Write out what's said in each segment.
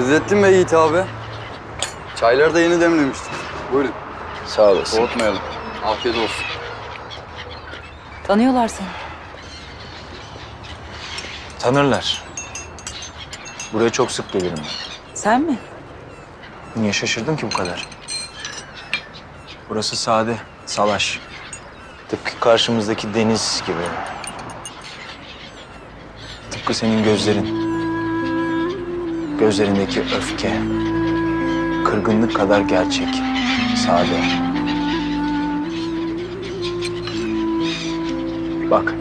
Özlettin be Yiğit abi. Çayları da yeni demlemiştik. Buyurun. Sağ olasın. Soğutmayalım. Afiyet olsun. Tanıyorlar seni. Tanırlar. Buraya çok sık gelirim ben. Sen mi? Niye şaşırdın ki bu kadar? Burası sade, salaş. Tıpkı karşımızdaki deniz gibi. Tıpkı senin gözlerin. Gözlerindeki öfke. Kırgınlık kadar gerçek. Sade. Bak.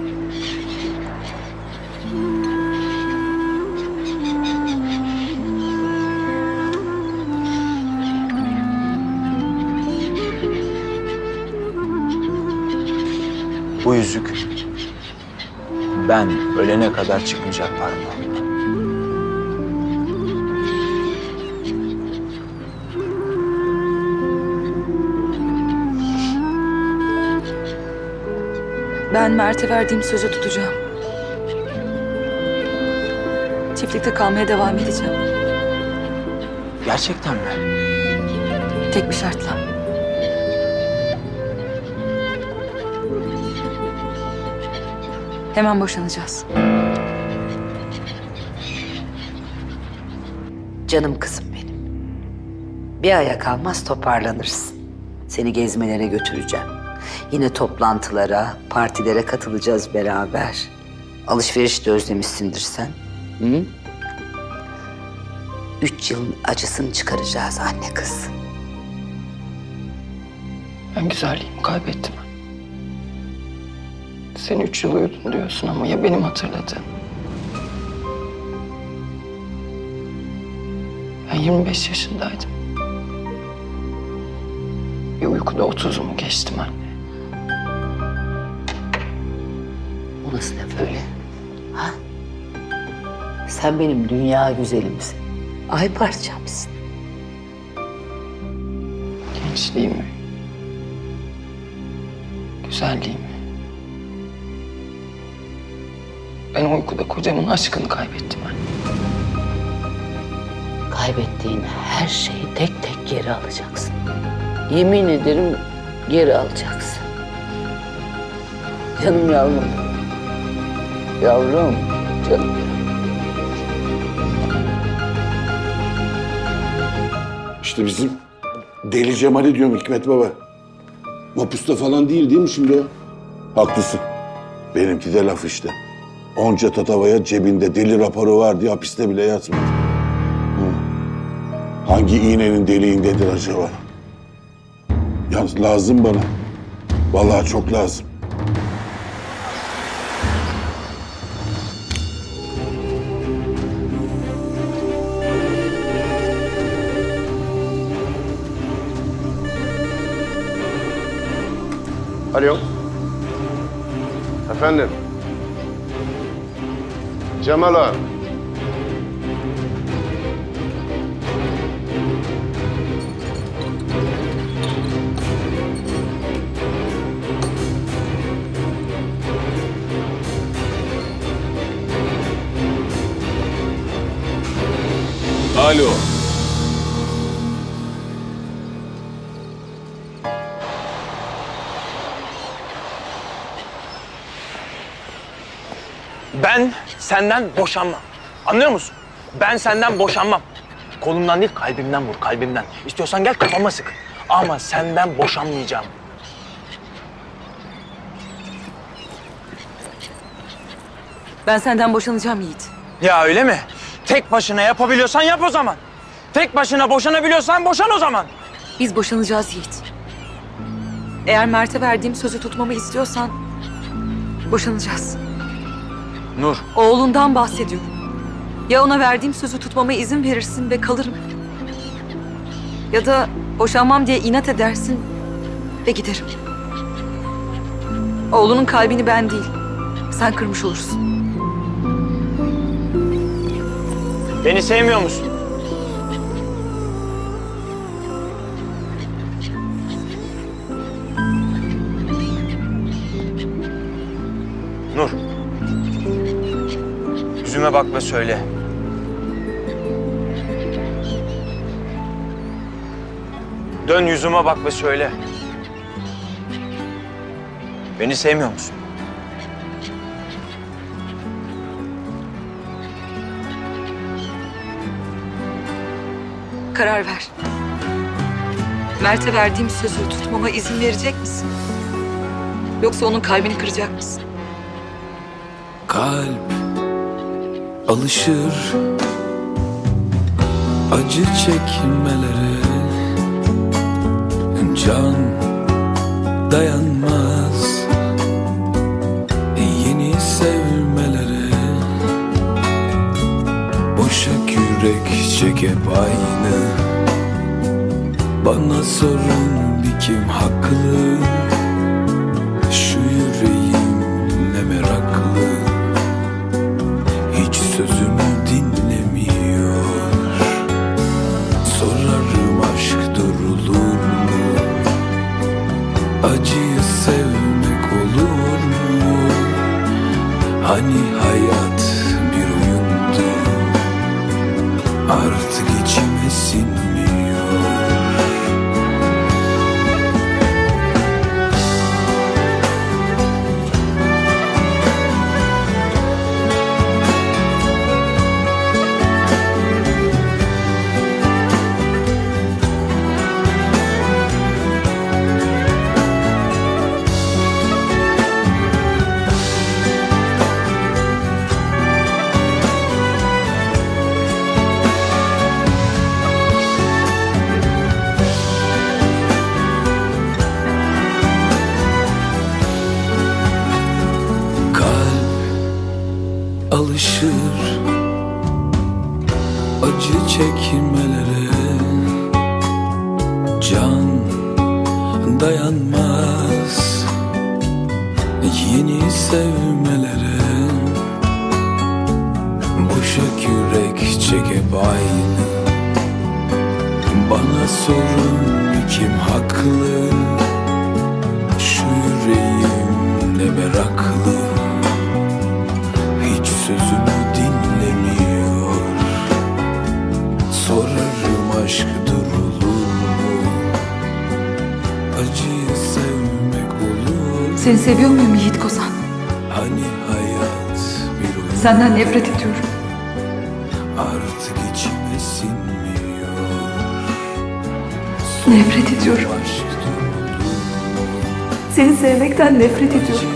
Bu yüzük ben ölene kadar çıkmayacak parmağımdan. Ben Mert'e verdiğim sözü tutacağım. Çiftlikte kalmaya devam edeceğim. Gerçekten mi? Tek bir şartla. Hemen boşanacağız. Canım kızım benim. Bir aya kalmaz toparlanırsın. Seni gezmelere götüreceğim. Yine toplantılara, partilere katılacağız beraber. Alışveriş de özlemişsindir sen. Hı? Üç yılın acısını çıkaracağız anne kız. Ben güzelliğimi kaybettim. Sen üç yıl uyudun diyorsun ama ya benim hatırladığım? Ben 25 yaşındaydım. Bir uykuda 30'umu geçtim anne. Nasıl laf öyle? Ha? Sen benim dünya güzelimsin. Ay parçamsın. Gençliğimi, güzelliğimi. Ben uykuda kocamın aşkını kaybettim anne. Kaybettiğin her şeyi tek tek geri alacaksın. Yemin ederim geri alacaksın. Canım yavrum. Yavrum, canım. İşte bizim Deli Cemal'i diyorum Hikmet Baba. Mapusta falan değil değil mi şimdi o? Haklısın. Benimki de laf işte. Onca tatavaya cebinde deli raporu var diye hapiste bile yatmadı. Hı. Hangi iğnenin deliğindedir acaba? Yalnız lazım bana. Vallahi çok lazım. Alo. Efendim. Cemal ağa. Ben senden boşanmam. Anlıyor musun? Ben senden boşanmam. Kolumdan değil kalbimden vur kalbimden. İstiyorsan gel kafama sık. Ama senden boşanmayacağım. Ben senden boşanacağım Yiğit. Ya öyle mi? Tek başına yapabiliyorsan yap o zaman. Tek başına boşanabiliyorsan boşan o zaman. Biz boşanacağız Yiğit. Eğer Mert'e verdiğim sözü tutmamı istiyorsan boşanacağız. Nur, Oğlundan bahsediyorum. Ya ona verdiğim sözü tutmama izin verirsin ve kalırım. Ya da boşanmam diye inat edersin ve giderim. Oğlunun kalbini ben değil, sen kırmış olursun. beni sevmiyor musun? Yüzüme bak ve söyle. Dön yüzüme bak ve söyle. Beni sevmiyor musun? Karar ver. Mert'e verdiğim sözü tutmama izin verecek misin? Yoksa onun kalbini kıracak mısın? Kalp alışır acı çekmelere. Can dayanmaz yeni sevmelere. Boşa kürek çekip aynı. Bana sorun bir kim haklı Acıyı sevmek olur mu? Hani hayat bir oyundu Artık alışır acı çekmelere. Can dayanmaz yeni sevmelere. Boşa kürek çekip aynı. Bana sorun kim haklı? Şu yüreğim ne meraklı Seni seviyor muyum Yiğit Kozan? Hani hayat bir oyun Senden nefret ediyorum. Artık içime sinmiyor Nefret ediyorum. Seni sevmekten nefret ediyorum.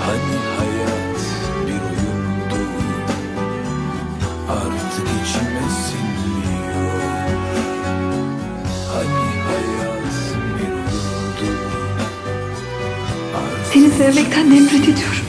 Hani hayat bir oyundu Artık içime sinmiyor sevmekten nefret ediyorum.